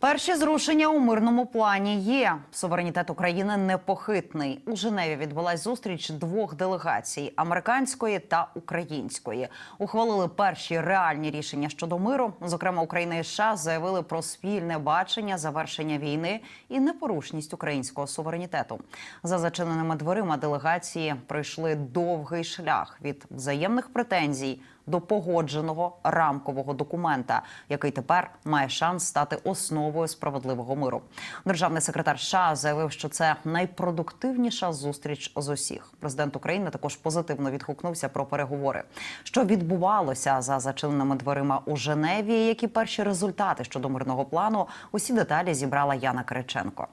Перші зрушення у мирному плані є. Суверенітет України непохитний. У Женеві відбулась зустріч двох делегацій американської та української. Ухвалили перші реальні рішення щодо миру. Зокрема, Україна і США заявили про спільне бачення завершення війни і непорушність українського суверенітету. За зачиненими дверима делегації пройшли довгий шлях від взаємних претензій до погодженого рамкового документа, який тепер має шанс стати основою справедливого миру. Державний секретар США заявив, що це найпродуктивніша зустріч з усіх. Президент України також позитивно відгукнувся про переговори, що відбувалося за зачиненими дверима у Женеві. Які перші результати щодо мирного плану? Усі деталі зібрала Яна Кириченко.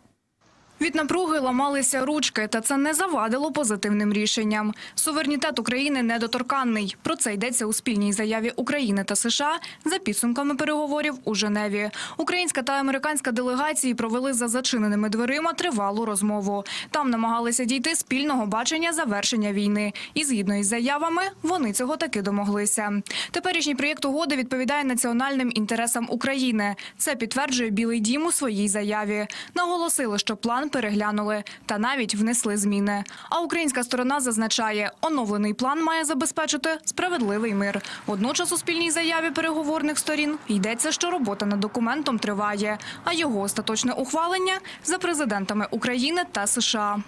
Від напруги ламалися ручки, та це не завадило позитивним рішенням. Суверенітет України недоторканний. Про це йдеться у спільній заяві України та США за підсумками переговорів у Женеві. Українська та американська делегації провели за зачиненими дверима тривалу розмову. Там намагалися дійти спільного бачення завершення війни. І згідно із заявами, вони цього таки домоглися. Теперішній проєкт угоди відповідає національним інтересам України. Це підтверджує Білий Дім у своїй заяві. Наголосили, що план переглянули та навіть внесли зміни. А українська сторона зазначає, оновлений план має забезпечити справедливий мир. Водночас у спільній заяві переговорних сторін йдеться, що робота над документом триває, а його остаточне ухвалення за президентами України та США.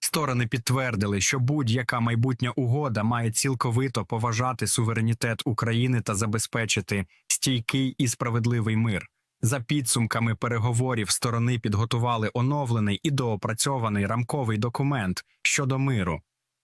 Сторони підтвердили, що будь-яка майбутня угода має цілковито поважати суверенітет України та забезпечити стійкий і справедливий мир. За підсумками переговорів сторони підготували оновлений і доопрацьований рамковий документ щодо миру.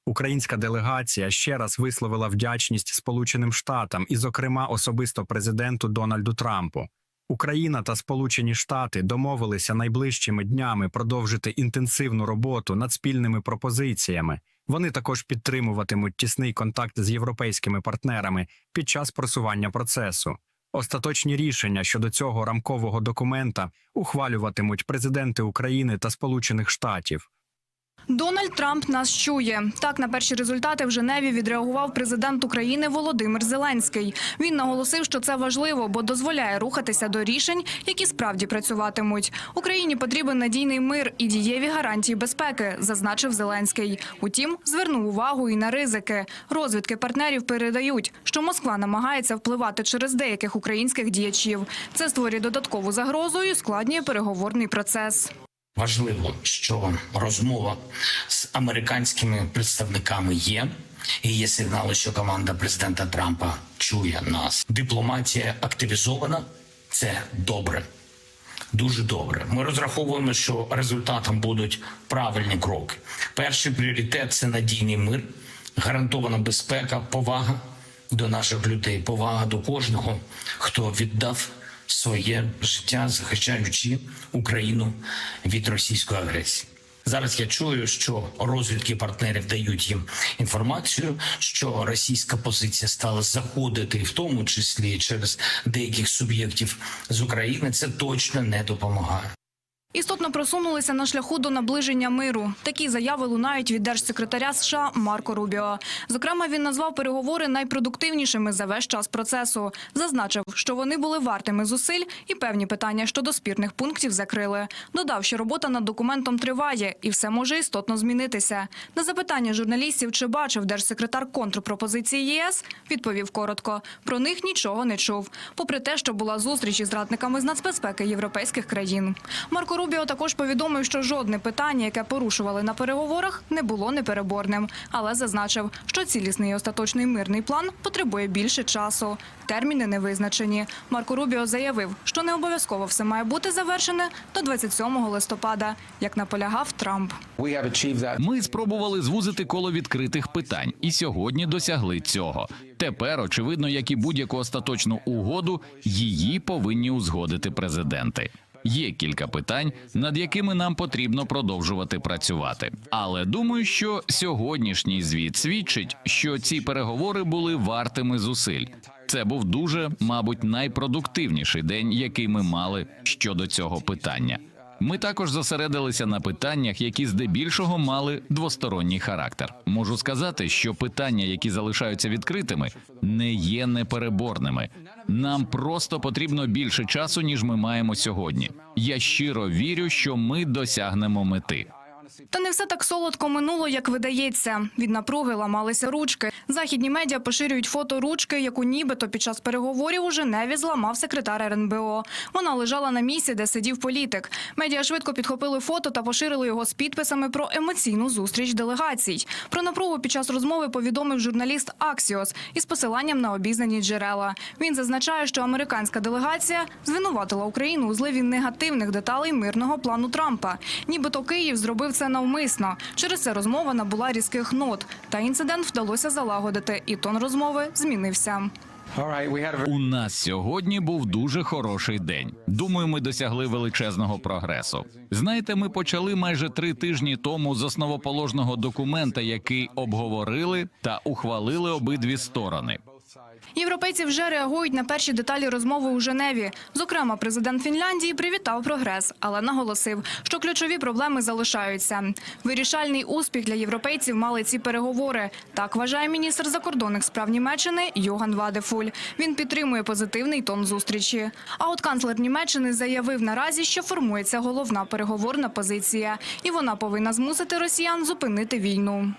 Українська делегація ще раз висловила вдячність Сполученим Штатам і, зокрема, особисто президенту Дональду Трампу. Україна та Сполучені Штати домовилися найближчими днями продовжити інтенсивну роботу над спільними пропозиціями. Вони також підтримуватимуть тісний контакт з європейськими партнерами під час просування процесу. Остаточні рішення щодо цього рамкового документа ухвалюватимуть президенти України та Сполучених Штатів. Дональд Трамп нас чує. Так на перші результати в Женеві відреагував президент України Володимир Зеленський. Він наголосив, що це важливо, бо дозволяє рухатися до рішень, які справді працюватимуть. Україні потрібен надійний мир і дієві гарантії безпеки, зазначив Зеленський. Утім, звернув увагу і на ризики. Розвідки партнерів передають, що Москва намагається впливати через деяких українських діячів. Це створює додаткову загрозу і ускладнює переговорний процес. Важливо, що розмова з американськими представниками є. І є сигнали, що команда президента Трампа чує нас. Дипломатія активізована. Це добре, дуже добре. Ми розраховуємо, що результатом будуть правильні кроки. Перший пріоритет це надійний мир, гарантована безпека, повага до наших людей, повага до кожного, хто віддав своє життя, захищаючи Україну від російської агресії. Зараз я чую, що розвідки партнерів дають їм інформацію, що російська позиція стала заходити, в тому числі через деяких суб'єктів з України. Це точно не допомагає. Істотно просунулися на шляху до наближення миру. Такі заяви лунають від держсекретаря США Марко Рубіо. Зокрема, він назвав переговори найпродуктивнішими за весь час процесу. Зазначив, що вони були вартими зусиль і певні питання щодо спірних пунктів закрили. Додав, що робота над документом триває і все може істотно змінитися. На запитання журналістів, чи бачив держсекретар контрпропозиції ЄС, відповів коротко: про них нічого не чув. Попри те, що була зустріч із радниками з нацбезпеки європейських країн. Марко Рубіо також повідомив, що жодне питання, яке порушували на переговорах, не було непереборним, але зазначив, що цілісний і остаточний мирний план потребує більше часу. Терміни не визначені. Марко Рубіо заявив, що не обов'язково все має бути завершене до 27 листопада, як наполягав Трамп. Ми спробували звузити коло відкритих питань, і сьогодні досягли цього. Тепер, очевидно, як і будь-яку остаточну угоду, її повинні узгодити президенти. Є кілька питань, над якими нам потрібно продовжувати працювати. Але думаю, що сьогоднішній звіт свідчить, що ці переговори були вартими зусиль. Це був дуже, мабуть, найпродуктивніший день, який ми мали щодо цього питання. Ми також зосередилися на питаннях, які здебільшого мали двосторонній характер. Можу сказати, що питання, які залишаються відкритими, не є непереборними. Нам просто потрібно більше часу, ніж ми маємо сьогодні. Я щиро вірю, що ми досягнемо мети. Та не все так солодко минуло, як видається. Від напруги ламалися ручки. Західні медіа поширюють фото ручки, яку нібито під час переговорів у Женеві зламав секретар РНБО. Вона лежала на місці, де сидів політик. Медіа швидко підхопили фото та поширили його з підписами про емоційну зустріч делегацій. Про напругу під час розмови повідомив журналіст Аксіос із посиланням на обізнані джерела. Він зазначає, що американська делегація звинуватила Україну у зливі негативних деталей мирного плану Трампа. Нібито Київ зробив це навмисно. Через це розмова набула різких нот. Та інцидент вдалося залагодити, і тон розмови змінився. У нас сьогодні був дуже хороший день. Думаю, ми досягли величезного прогресу. Знаєте, ми почали майже три тижні тому з основоположного документа, який обговорили та ухвалили обидві сторони. Європейці вже реагують на перші деталі розмови у Женеві. Зокрема, президент Фінляндії привітав прогрес, але наголосив, що ключові проблеми залишаються. Вирішальний успіх для європейців мали ці переговори. Так вважає міністр закордонних справ Німеччини Йоган Вадефуль. Він підтримує позитивний тон зустрічі. А от канцлер Німеччини заявив наразі, що формується головна переговорна позиція, і вона повинна змусити росіян зупинити війну.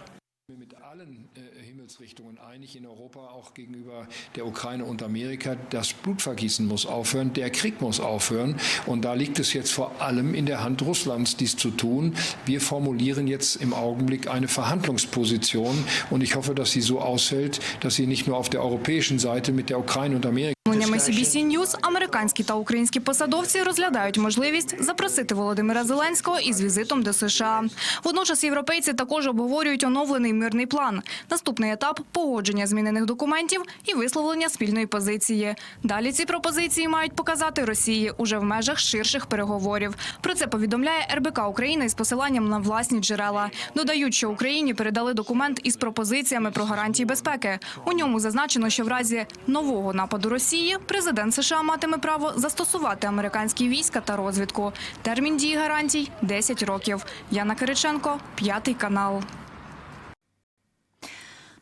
Himmelsrichtungen einig in Europa, auch gegenüber der Ukraine und Amerika. Das Blutvergießen muss aufhören, der Krieg muss aufhören. Und da liegt es jetzt vor allem in der Hand Russlands, dies zu tun. Wir formulieren jetzt im Augenblick eine Verhandlungsposition und ich hoffe, dass sie so ausfällt, dass sie nicht nur auf der europäischen Seite mit der Ukraine und Amerika Повідомленнями CBC News, американські та українські посадовці розглядають можливість запросити Володимира Зеленського із візитом до США. Водночас європейці також обговорюють оновлений мирний план. Наступний етап погодження змінених документів і висловлення спільної позиції. Далі ці пропозиції мають показати Росії уже в межах ширших переговорів. Про це повідомляє РБК України із посиланням на власні джерела. Додають, що Україні передали документ із пропозиціями про гарантії безпеки. У ньому зазначено, що в разі нового нападу Росії президент США матиме право застосувати американські війська та розвідку. Термін дії гарантій 10 років. Яна Кириченко, п'ятий канал.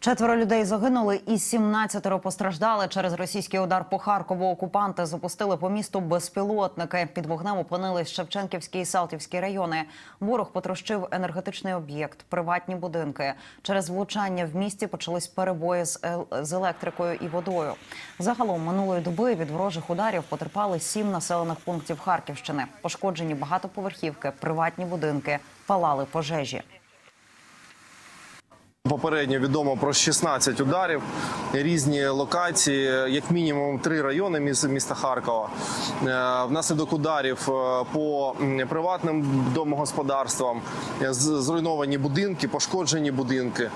Четверо людей загинули і 17 постраждали через російський удар по Харкову. Окупанти запустили по місту безпілотники. Під вогнем опинились Шевченківський і Салтівський райони. Ворог потрощив енергетичний об'єкт, приватні будинки. Через влучання в місті почались перебої з, ел- з електрикою і водою. Загалом минулої доби від ворожих ударів потерпали сім населених пунктів Харківщини. Пошкоджені багатоповерхівки, приватні будинки, палали пожежі. Попередньо відомо про 16 ударів, різні локації, як мінімум три райони міс- міста Харкова. Е, Внаслідок ударів е, по приватним домогосподарствам, е, зруйновані будинки, пошкоджені будинки.